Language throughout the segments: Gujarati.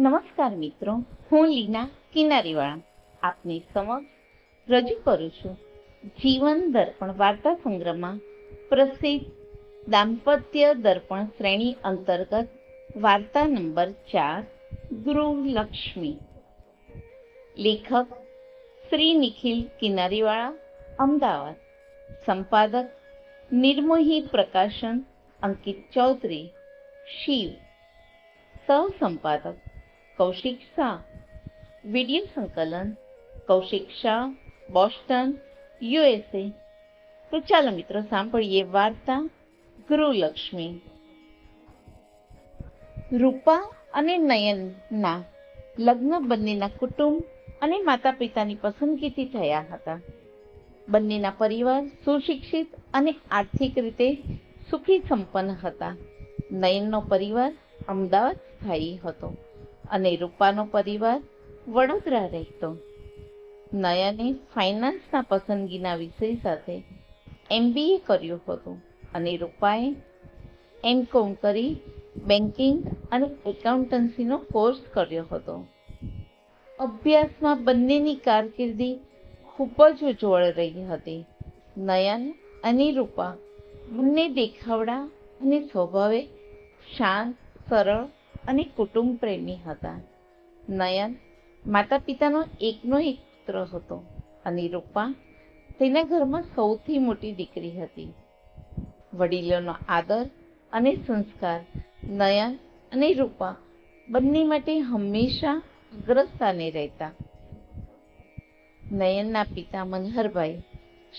નમસ્કાર મિત્રો, હું લીના કિનારીવાળા આપની સમક્ષ રજૂ કરું છું. જીવન દર્પણ વાર્તા સંગ્રહમાં પ્રસિદ્ધ દાંપત્ય દર્પણ શ્રેણી અંતર્ગત વાર્તા નંબર ચાર ગૃહલક્ષ્મી લેખક શ્રી નિખિલ કિનારીવાળા, અમદાવાદ. સંપાદક નિર્મોહી પ્રકાશન અંકિત ચૌધરી, શિવ. સહસંપાદક કૌશિક શાહ. વીડિયો સંકલન, કૌશિક શાહ, બોસ્ટન, યુએસએ. તો ચાલો મિત્રો સાંભળીએ વાર્તા ગૃહલક્ષ્મી. રૂપા અને નયનના લગ્ન બંનેના કુટુંબ અને માતા પિતાની પસંદગીથી થયા હતા. બંનેના પરિવાર સુશિક્ષિત અને આર્થિક રીતે સુખી સંપન્ન હતા. નયનનો પરિવાર અમદાવાદ સ્થાયી હતો. અને રૂપાનો પરિવાર વડોદરા રહેતો. નયને ફાઇનાન્સના પસંદગીના વિષય સાથે એમબીએ કર્યું હતું અને રૂપાએ એમ કોમ કરી બેન્કિંગ અને એકાઉન્ટન્સીનો કોર્સ કર્યો હતો. અભ્યાસમાં બંનેની કારકિર્દી ખૂબ જ ઉજ્જવળ રહી હતી. નયન અને રૂપા બંને દેખાવડા અને સ્વભાવે શાંત, સરળ અને કુટુંબ પ્રેમી હતા. નયન માતા પિતાનો એકનો એક પુત્ર હતો અને રૂપા તેના ઘરમાં સૌથી મોટી દીકરી હતી. વડીલોનો આદર અને સંસ્કાર નયન અને રૂપા બંને માટે હંમેશા અગ્રસ્થાને રહેતા. નયનના પિતા મનહરભાઈ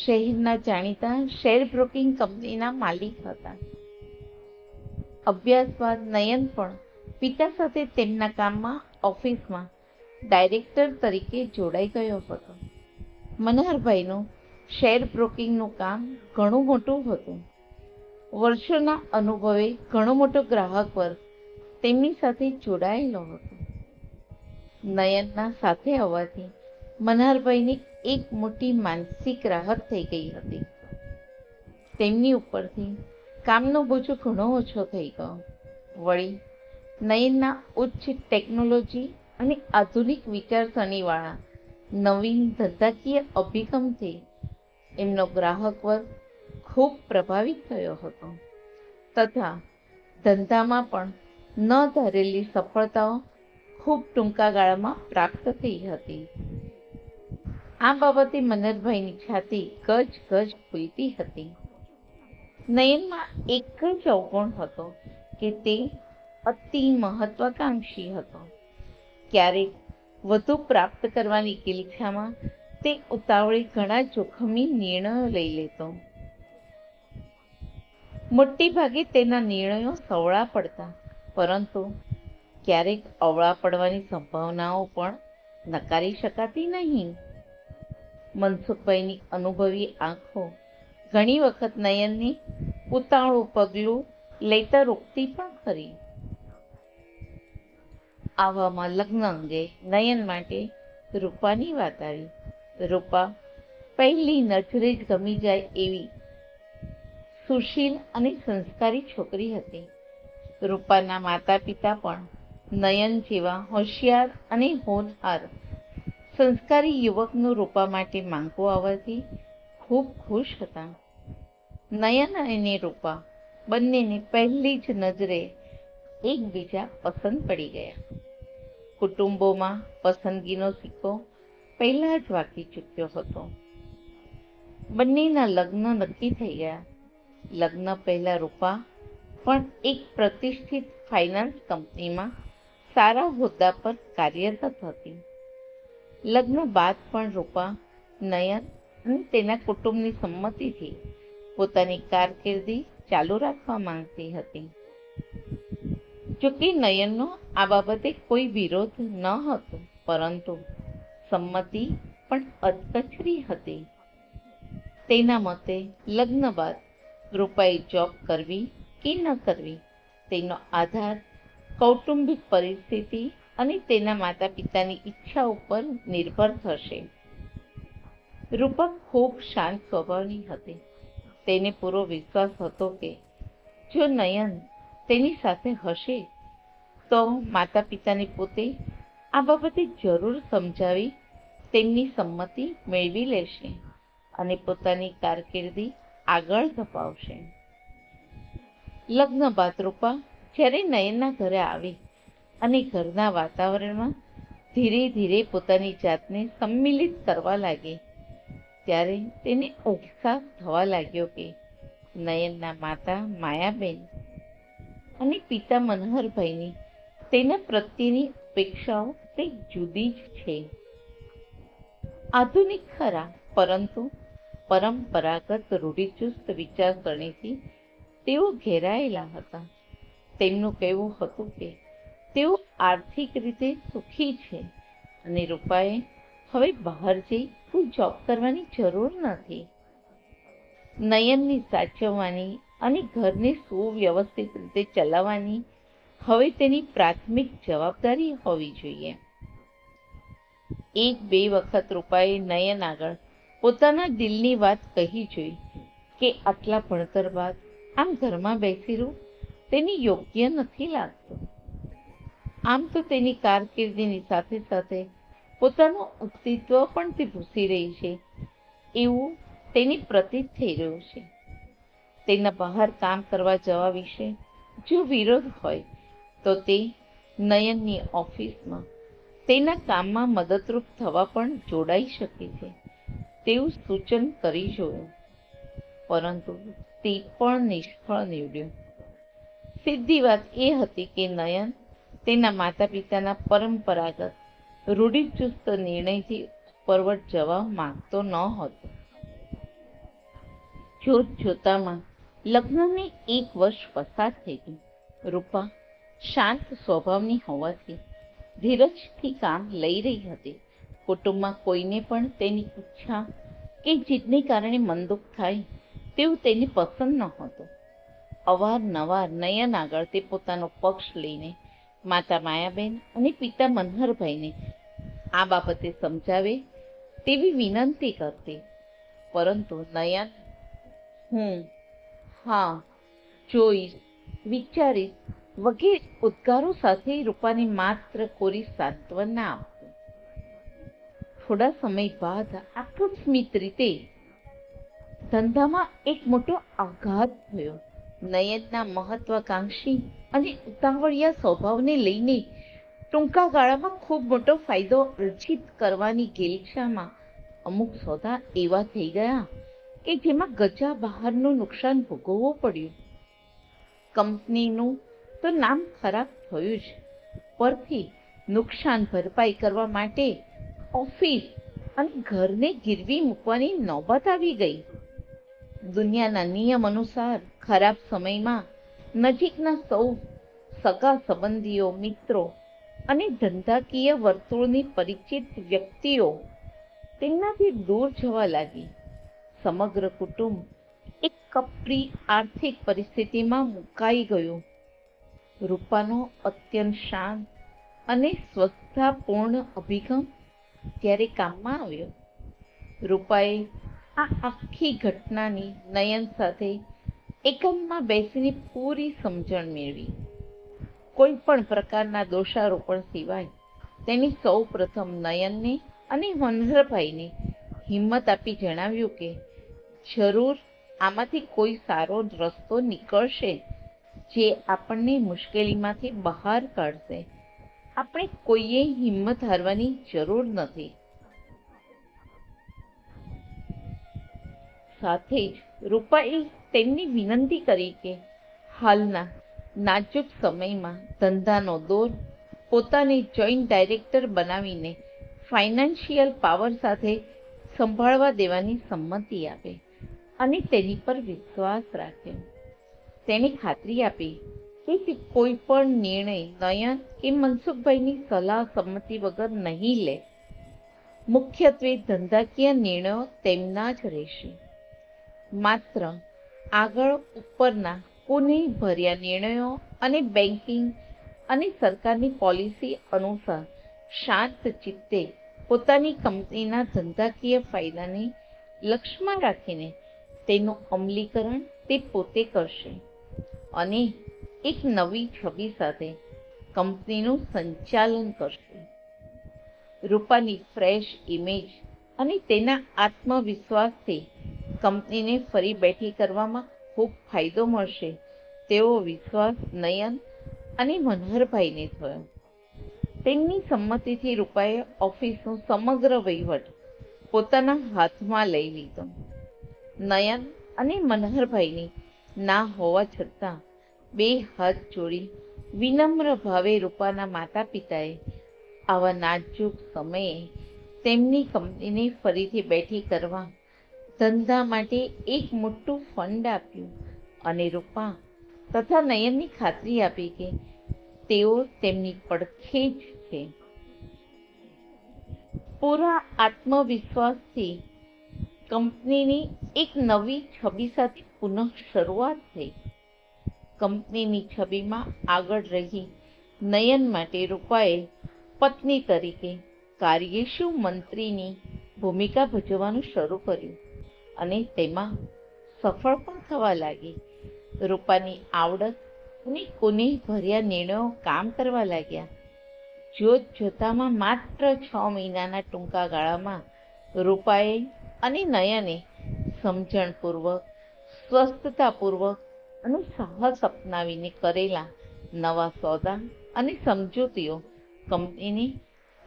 શહેરના જાણીતા શેર બ્રોકિંગ કંપનીના માલિક હતા. અભ્યાસ બાદ નયન પણ પિતા સાથે તેમના કામમાં, ઓફિસમાં ડાયરેક્ટર તરીકે જોડાઈ ગયો હતો. મનહરભાઈનું શેર બ્રોકિંગનું કામ ઘણું મોટું હતું. વર્ષોના અનુભવે ઘણો મોટો ગ્રાહક વર્ગ તેમની સાથે જોડાયેલો હતો. નયનના સાથે આવવાથી મનહરભાઈની એક મોટી માનસિક રાહત થઈ ગઈ હતી. તેમની ઉપરથી કામનો બોજો ઘણો ઓછો થઈ ગયો. વળી નયનના ઉચ્ચ ટેકનોલોજી અને આધુનિક વિચારસરણીવાળા નવીન ધંધાકીય અભિગમથી એમનો ગ્રાહક વર્ગ ખૂબ પ્રભાવિત થયો હતો. તથા ધંધામાં પણ ન ધારેલી સફળતાઓ ખૂબ ટૂંકા ગાળામાં પ્રાપ્ત થઈ હતી. આ બાબતે મનરભાઈની છાતી ગજ ગજ ફૂલતી હતી. નયનમાં એક જ અવગુણ હતો કે તે અતિ મહત્વાકાંક્ષી હતો. ક્યારેક વધુ પ્રાપ્ત કરવાની કિલખામાં તે ઉતાવળે ઘણા જોખમી નિર્ણયો લઈ લેતો. મોટી ભાગે તેના નિર્ણયો સવળા પડતા, પરંતુ ક્યારેક અવળા પડવાની સંભાવનાઓ પણ નકારી શકાતી નહીં. મનસુખભાઈની અનુભવી આંખો ઘણી વખત નયનની ઉતાવળું પગલું લેતા રોકતી પણ ખરી. આવામાં લગ્ન અંગે નયન માટે રૂપાની વાત આવી. રૂપા, પહેલી નજરે જ ગમી જાય એવી સુશીલ અને સંસ્કારી છોકરી હતી. રૂપાના માતા પિતા પણ નયન જેવા હોશિયાર અને હોનહાર સંસ્કારી યુવકનું રૂપા માટે માંગો આવવાથી ખૂબ ખુશ હતા. નયન અને રૂપા બંનેને પહેલી જ નજરે એકબીજા પસંદ પડી ગયા. કુટુંબોમાં પસંદગીનો સિક્કો પહેલાં જ વાગી ચૂક્યો હતો. બંનેના લગ્ન નક્કી થઈ ગયા. લગ્ન પહેલા રૂપા પણ એક પ્રતિષ્ઠિત ફાઇનાન્સ કંપનીમાં સારા હોદ્દા પર કાર્યરત હતી. લગ્ન બાદ પણ રૂપા, નયન અને તેના કુટુંબની સંમતિથી પોતાની કારકિર્દી ચાલુ રાખવા માંગતી હતી. જોકે નયનનો આ બાબતે કોઈ વિરોધ ન હતો, પરંતુ સંમતિ પણ અધકચરી હતી. તેના મતે લગ્ન બાદ રૂપાએ જોબ કરવી કે ન કરવી, તેનો આધાર કૌટુંબિક પરિસ્થિતિ અને તેના માતા પિતાની ઈચ્છા ઉપર નિર્ભર થશે. રૂપક ખૂબ શાંત સ્વભાવની હતી. તેને પૂરો વિશ્વાસ હતો કે જો નયન તેની સાથે હશે. તો માતા પિતાને પોતે આ બાબતે જરૂર સમજાવી તેમની સંમતિ મેળવી લેશે અને પોતાની કારકિર્દી આગળ ધપાવશે. લગ્ન બાદ રૂપા જ્યારે નયનના ઘરે આવી અને ઘરના વાતાવરણમાં ધીરે ધીરે પોતાની જાતને સંમિલિત કરવા લાગી, ત્યારે તેને ઉત્સાહ થવા લાગ્યો કે નયનના માતા માયાબેન અને પિતા મનહરભાઈની તેના પ્રત્યેની અપેક્ષાઓ તે જુદી જ છે. આધુનિક ખરા, પરંતુ પરંપરાગત રૂઢિચુસ્ત વિચારસરણીથી તેઓ ઘેરાયેલા હતા. તેમનું કહેવું હતું કે તેઓ આર્થિક રીતે સુખી છે અને રૂપાએ હવે બહાર જઈ કોઈ જોબ કરવાની જરૂર નથી. નયનની સાચવવાની અને ઘરને સુવ્યવસ્થિત રીતે ચલાવવાની હવે તેની પ્રાથમિક જવાબદારી હોવી જોઈએ. એક બે વખત રૂપાએ નયન આગળ પોતાના દિલની વાત કહી જોઈ કે આટલા ભણતર બાદ આમ ઘરમાં બેસી રહું તેની યોગ્ય નથી લાગતું. આમ તો તેની કારકિર્દીની સાથે સાથે પોતાનું અસ્તિત્વ પણ તે ભૂસી રહી છે. એવું તેની પ્રતીત થઈ રહ્યું છે. તેના બહાર કામ કરવા જવા વિશે જો વિરોધ હોય, તો તે નયનની ઓફિસમાં તેના કામમાં મદદરૂપ થવા પણ જોડાઈ શકે છે. તેવું સૂચન કરી જોયું. પરંતુ તે પણ નિષ્ફળ નીવડ્યું. સીધી વાત એ હતી કે નયન તેના માતા પિતાના પરંપરાગત રૂઢિચુસ્ત નિર્ણયથી પરવટ જવા માંગતો ન હતો જોત જોતામાં લગ્નને એક વર્ષ પસાર થઈ ગયું રૂપા શાંત સ્વભાવની હોવાથી ધીરજથી કામ લઈ રહી હતી. કુટુંબમાં કોઈને પણ તેની ઈચ્છા કે જીતને કારણે મનદુખ થાય તેવું તેને પસંદ નહોતું. અવારનવાર નયન આગળ તે પોતાનો પક્ષ લઈને માતા માયાબેન અને પિતા મનહરભાઈને આ બાબતે સમજાવે તેવી વિનંતી કરતી. પરંતુ નયન, હું હા, જોઈશ. વિચારીશ. વગેરે ઉદ્ગારો સાથે રૂપાને માત્ર કોરી સાંત્વના આપતું થોડા સમય બાદ આકસ્મિક રીતે ધંધામાં એક મોટો આઘાત થયો. નયનના મહત્વાકાંક્ષી અને ઉતાવળિયા સ્વભાવને લઈને ટૂંકા ગાળામાં ખૂબ મોટો ફાયદો અર્જિત કરવાની ગેલછામાં અમુક સોદા એવા થઈ ગયા. કે જેમાં ગજા બહારનું નુકસાન ભોગવવું પડ્યું. કંપનીનું તો નામ ખરાબ થયું જ. પરથી નુકસાન ભરપાઈ કરવા માટે ઓફિસ અને ઘરને ગીરવી મૂકવાની નોબત આવી ગઈ. દુનિયાના નિયમ અનુસાર ખરાબ સમયમાં નજીકના સૌ સગા સંબંધીઓ, મિત્રો અને ધંધાકીય વર્તુળની પરિચિત વ્યક્તિઓ તેમનાથી દૂર જવા લાગી. સમગ્ર કુટુંબ એક કપરી આર્થિક પરિસ્થિતિમાં મુકાઈ ગયું. રૂપાનો અત્યંત શાંત અને સ્વસ્થતાપૂર્ણ અભિગમ ત્યારે કામમાં આવ્યો. રૂપાએ આ આખી ઘટનાની નયન સાથે એકમમાં બેસીને પૂરી સમજણ મેળવી. કોઈ પણ પ્રકારના દોષારોપણ સિવાય તેની સૌ પ્રથમ નયનને અને મનહરભાઈને હિંમત આપી જણાવ્યું કે જરૂર આમાંથી કોઈ સારો રસ્તો નીકળશે જે આપણને મુશ્કેલીમાંથી બહાર કાઢશે. આપણે કોઈએ હિંમત હારવાની જરૂર નથી. સાથે જ રૂપાએ તેમની વિનંતી કરી કે હાલના નાજુક સમયમાં ધંધાનો દોર પોતાને જોઈન્ટ ડાયરેક્ટર બનાવીને ફાઇનાન્શિયલ પાવર સાથે સંભાળવા દેવાની સંમતિ આપે. અને તેની પર વિશ્વાસ રાખ્યો તેણે ખાતરી આપી કે તે કોઈ પણ નિર્ણય, નયન કે મનસુખભાઈની સલાહ સંમતિ વગર નહીં લે. મુખ્યત્વે ધંધાકીય નિર્ણયો તેમના જ રહેશે. માત્ર આગળ ઉપરના કોને ભર્યા નિર્ણયો અને બેન્કિંગ અને સરકારની પોલિસી અનુસાર શાંત ચિત્તે પોતાની કંપનીના ધંધાકીય ફાયદાને લક્ષ્યમાં રાખીને તેનું અમલીકરણ તે પોતે કરશે. અને એક નવી છબી સાથે કંપનીનું સંચાલન કરશે. રૂપાની ફ્રેશ ઇમેજ અને તેના આત્મવિશ્વાસથી કંપનીને ફરી બેઠી કરવામાં ખૂબ ફાયદો મળશે, તેવો વિશ્વાસ નયન અને મનહરભાઈને થયો. તેમની સંમતિથી રૂપાએ ઓફિસનો સમગ્ર વહીવટ પોતાના હાથમાં લઈ લીધો. નયન અને મનહરભાઈની ના હોવા છતાં બે હાથ જોડી વિનમ્ર ભાવે રૂપાના માતા પિતાએ આવા નાજુક સમયે તેમની કંપનીને ફરીથી બેઠી કરવા ધંધા માટે એક મોટું ફંડ આપ્યું અને રૂપા તથા નયનની ખાતરી આપી કે તેઓ તેમની પડખે જ છે. પૂરા આત્મવિશ્વાસથી કંપનીની એક નવી છબી સાથે પુનઃ શરૂઆત થઈ. કંપનીની છબીમાં આગળ રહી નયન માટે રૂપાએ પત્ની તરીકે કાર્યશુ મંત્રીની ભૂમિકા ભજવવાનું શરૂ કર્યું અને તેમાં સફળ પણ થવા લાગી. રૂપાની આવડત અને કોને ભર્યા નિર્ણયો કામ કરવા લાગ્યા. જોત જોતામાં માત્ર છ મહિનાના ટૂંકા ગાળામાં રૂપાએ અને નયને સમજણપૂર્વક, સ્વસ્થતાપૂર્વક અને સાહસ અપનાવીને કરેલા નવા સોદા અને સમજૂતીઓ કંપનીની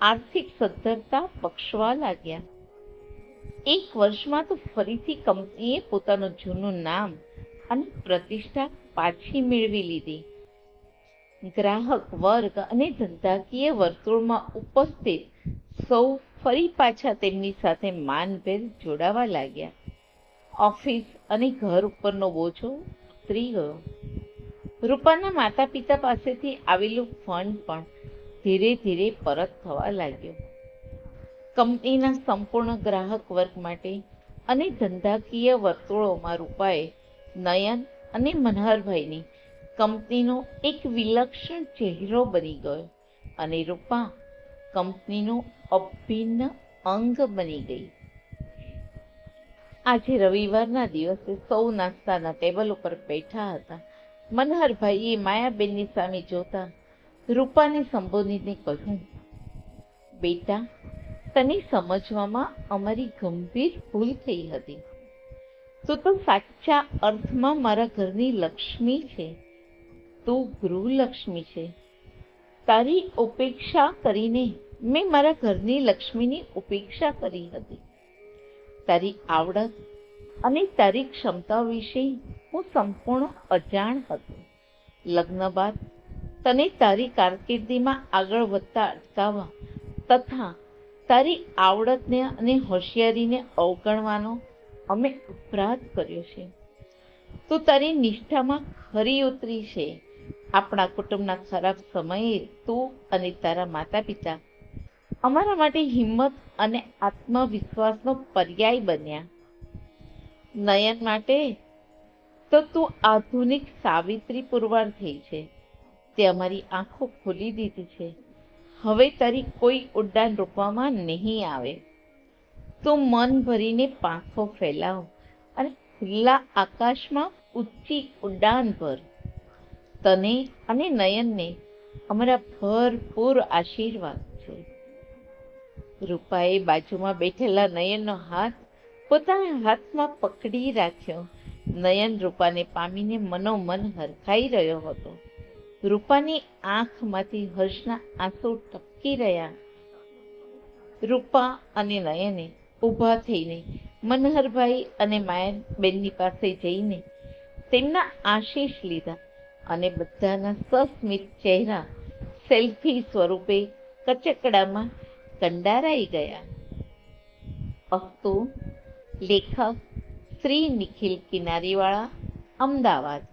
આર્થિક સદ્ધરતા બક્ષવા લાગ્યા. એક વર્ષમાં તો ફરીથી કંપનીએ પોતાનું જૂનું નામ અને પ્રતિષ્ઠા પાછી મેળવી લીધી. ગ્રાહક વર્ગ અને ધંધાકીય વર્તુળમાં ઉપસ્થિત સૌ ફરી પાછા તેમની સાથે માનભેર જોડાવા લાગ્યા. ઓફિસ અને ઘર ઉપરનો બોજો ઉતરી ગયો. રૂપાના માતા પિતા પાસેથી આવેલું ફંડ પણ ધીરે ધીરે પરત થવા લાગ્યો. કંપનીના સંપૂર્ણ ગ્રાહક વર્ગ માટે અને ધંધાકીય વર્તુળોમાં રૂપાએ નયન અને મનહરભાઈની કંપનીનો એક વિલક્ષણ ચહેરો બની ગયો અને રૂપા કંપનીનો અભિન્ન અંગ બની ગઈ. આજે રવિવારના દિવસે સૌ નાસ્તાના ટેબલ ઉપર બેઠા હતા. મનહરભાઈએ માયાબેનની સામે જોતા રૂપાને સંબોધીને કહ્યું, બેટા, તને સમજવામાં અમારી ગંભીર ભૂલ થઈ હતી. તું તો સાચા અર્થમાં મારા ઘરની લક્ષ્મી છે. તું ગૃહલક્ષ્મી છે. તારી ઉપેક્ષા કરીને મેં મારા ઘરની લક્ષ્મીની ઉપેક્ષા કરી હતી. તારી આવડત અને તારી ક્ષમતા વિશે હું સંપૂર્ણ અજાણ હતો. લગ્ન બાદ તને તારી કારકિર્દીમાં આગળ વધતા અટકાવવા તથા તારી આવડતને અને હોશિયારીને અવગણવાનો અમે અપરાધ કર્યો છે. તું તારી નિષ્ઠામાં ખરી ઉતરી છે. આપણા કુટુંબના ખરાબ સમયે તું અને તારા માતા પિતા અમારા માટે હિંમત અને આત્મવિશ્વાસનો પર્યાય બન્યા. નયન માટે તો તું આધુનિક સાવિત્રી પુરવાર થઈ છે. તે અમારી આંખો ખોલી દીધી છે. હવે તારી કોઈ ઉડ્ડાન રોકવામાં નહીં આવે. તું મન ભરીને પાંખો ફેલાવ અને ખુલ્લા આકાશમાં ઊંચી ઉડાન ભર. તને અને નયનને અમારા ભરપૂર આશીર્વાદ છે. રૂપાએ બાજુમાં બેઠેલા નયનનો હાથ પોતાના હાથમાં પકડી રાખ્યો. નયન રૂપાને પામીને મનોમન હરખાઈ રહ્યો હતો. રૂપાની આંખમાંથી હર્ષના આંસુ ટપકી રહ્યા. રૂપા અને નયને ઊભા થઈને મનહરભાઈ અને માયાબેનની પાસે જઈને તેમના આશીષ લીધા. અને બધાના સસ્મિત ચહેરા સેલ્ફી સ્વરૂપે કચકડામાં કંડારાઈ ગયા. અસ્તુ લેખક શ્રી નિખિલ કિનારીવાળા, અમદાવાદ.